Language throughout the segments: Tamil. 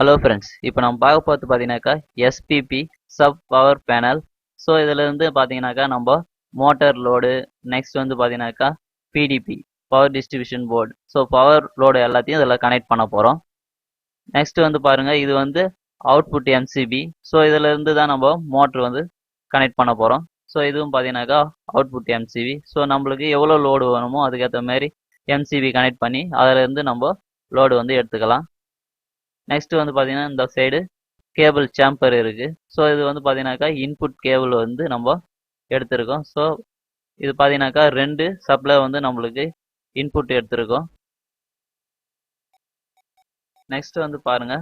ஹலோ ஃப்ரெண்ட்ஸ் இப்போ நம்ம பார்க்க பார்த்து பார்த்தீங்கன்னாக்கா SPP sub power panel so இதில் இருந்து பார்த்தீங்கன்னாக்கா நம்ம மோட்டார் லோடு நெக்ஸ்ட் வந்து பார்த்தீங்கன்னாக்கா PDB power distribution board so power load எல்லாத்தையும் இதில் கனெக்ட் பண்ண போகிறோம் நெக்ஸ்ட் வந்து பாருங்கள் இது வந்து அவுட்புட் எம்சிபி ஸோ இதில் இருந்து தான் நம்ம மோட்ரு வந்து கனெக்ட் பண்ண போகிறோம் ஸோ இதுவும் பார்த்தீங்கன்னாக்கா அவுட்புட் எம்சிபி ஸோ நம்மளுக்கு எவ்வளோ லோடு வேணுமோ அதுக்கேற்ற மாதிரி எம்சிபி கனெக்ட் பண்ணி அதிலேருந்து நம்ம லோடு வந்து எடுத்துக்கலாம். நெக்ஸ்ட் வந்து பார்த்தீங்கன்னா இந்த சைடு கேபிள் சேம்பர் இருக்குது ஸோ இது வந்து பார்த்தீங்கன்னாக்கா இன்புட் கேபிள் வந்து நம்ம எடுத்திருக்கோம். ஸோ இது பார்த்தீங்கன்னாக்கா ரெண்டு சப்ளை வந்து நம்மளுக்கு இன்புட் எடுத்திருக்கோம். நெக்ஸ்ட் வந்து பாருங்க.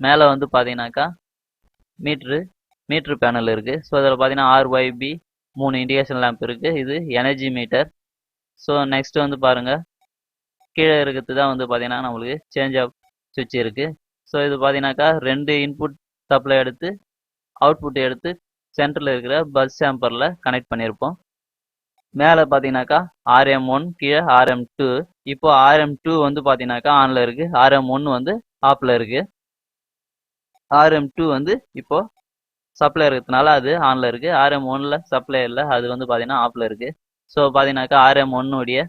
மேலே வந்து பார்த்தீங்கன்னாக்கா மீட்ரு மீட்ரு பேனல் இருக்குது ஸோ இதில் பார்த்தீங்கன்னா ஆர்ஒய்பி மூணு இண்டிகேஷன் லேம்ப் இருக்குது இது எனர்ஜி மீட்டர் ஸோ நெக்ஸ்ட் வந்து பாருங்கள் கீழே இருக்கிறது தான் வந்து பார்த்தீங்கன்னா நம்மளுக்கு சேஞ்ச் ஆஃப் சுவிட்ச் இருக்குது ஸோ இது பார்த்தீங்கன்னாக்கா ரெண்டு இன்புட் சப்ளை எடுத்து அவுட்புட் எடுத்து சென்டரில் இருக்கிற பஸ் சாம்பரில் கனெக்ட் பண்ணியிருப்போம். மேலே பார்த்தீங்கன்னாக்கா ஆர்எம் ஒன் கீழே ஆர்எம் டூ இப்போ ஆர்எம் டூ வந்து பார்த்தீங்கன்னாக்கா ஆனில் இருக்குது ஆர்எம் ஒன் வந்து ஆஃபில் இருக்குது ஆர்எம் டூ வந்து இப்போ சப்ளை இருக்கிறதுனால அது ஆனில் இருக்குது ஆர்எம் ஒன்னில் சப்ளை இல்லை. அது வந்து பார்த்தீங்கன்னா ஆஃபில் இருக்குது ஸோ பார்த்தீங்கன்னாக்கா ஆர்எம் ஒன்னுடைய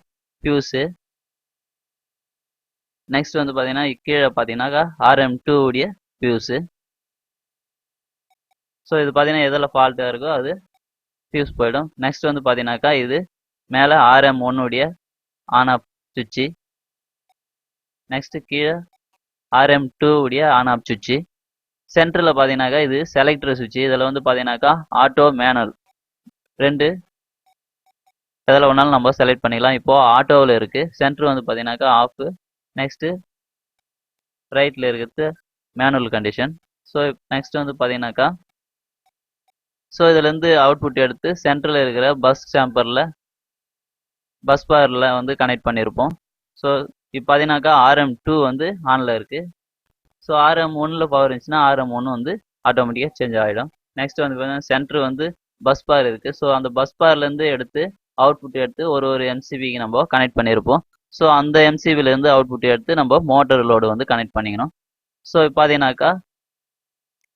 ஃபியூஸு நெக்ஸ்ட் வந்து பார்த்தீங்கன்னா கீழே பார்த்தீங்கன்னாக்கா ஆர்எம் டூ உடைய ஃபியூஸு ஸோ இது பார்த்தீங்கன்னா எதில் ஃபால்ட்டாக இருக்கோ அது ஃபியூஸ் போயிடும். நெக்ஸ்ட் வந்து பார்த்தீங்கன்னாக்கா இது மேலே ஆர்எம் ஒன்னுடைய ஆன் ஆஃப் சுவிட்சு நெக்ஸ்ட்டு கீழே ஆர்எம் டூ உடைய ஆன் ஆஃப் சுவிட்சு சென்டரில் பார்த்தீங்கன்னாக்கா இது செலக்டர் சுவிட்சு இதில் வந்து பார்த்தீங்கன்னாக்கா ஆட்டோ மேனல் ரெண்டு எதில் வேணாலும் நம்ம செலக்ட் பண்ணிக்கலாம். இப்போது ஆட்டோவில் இருக்குது சென்டர் வந்து பார்த்தீங்கன்னாக்கா ஆஃபு நெக்ஸ்ட்டு ரைட்டில் இருக்கிறது மேனுவல் கண்டிஷன் ஸோ நெக்ஸ்ட் வந்து பார்த்தீங்கன்னாக்கா ஸோ இதுலேருந்து அவுட்புட் எடுத்து சென்டரில் இருக்கிற பஸ் சாம்பரில் பஸ் பாரில் வந்து கனெக்ட் பண்ணியிருப்போம் ஸோ இப்போ பார்த்தீங்கன்னாக்கா ஆர்எம் டூ வந்து ஆனில் இருக்குது ஸோ ஆர்எம் ஒன்றில் பவர் இருந்துச்சுன்னா ஆர்எம் ஒன்று வந்து ஆட்டோமேட்டிக்காக சேஞ்ச் ஆகிடும் நெக்ஸ்ட் வந்து பார்த்தீங்கன்னா சென்ட்ரு வந்து பஸ் பார் இருக்குது ஸோ அந்த பஸ் பார்லேருந்து எடுத்து அவுட்புட் எடுத்து ஒரு ஒரு என்சிபிக்கு நம்ம கனெக்ட் பண்ணியிருப்போம் ஸோ அந்த எம்சிபிலேருந்து அவுட்புட் எடுத்து நம்ம மோட்டர் லோடு வந்து கனெக்ட் பண்ணிக்கணும். ஸோ இப்போ பார்த்தீங்கன்னாக்கா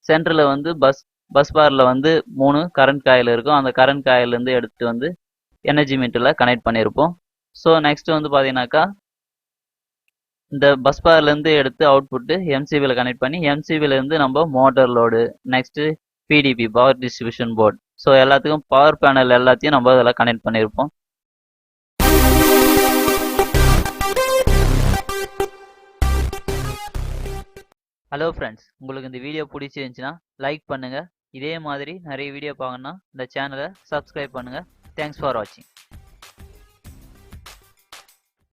சென்டரில் வந்து பஸ் பஸ் பாரில் வந்து மூணு கரண்ட் காயில் இருக்கும். அந்த கரண்ட் காயிலேருந்து எடுத்து வந்து எனர்ஜி மீட்டரில் கனெக்ட் பண்ணியிருப்போம் ஸோ நெக்ஸ்ட் வந்து பார்த்தீங்கன்னாக்கா இந்த பஸ் பார்லேருந்து எடுத்து அவுட்புட்டு எம்சிபியில் கனெக்ட் பண்ணி எம்சிபிலேருந்து நம்ம motor load next PDB power distribution board so எல்லாத்துக்கும் பவர் பேனல் எல்லாத்தையும் நம்ம இதில் கனெக்ட் பண்ணியிருப்போம் ஹலோ ஃப்ரெண்ட்ஸ் உங்களுக்கு இந்த வீடியோ பிடிச்சிருந்துச்சுன்னா லைக் பண்ணுங்கள் இதே மாதிரி நிறைய வீடியோ பார்க்கணுன்னா இந்த சேனலை சப்ஸ்கிரைப் பண்ணுங்கள் தேங்க்ஸ் ஃபார் வாட்சிங்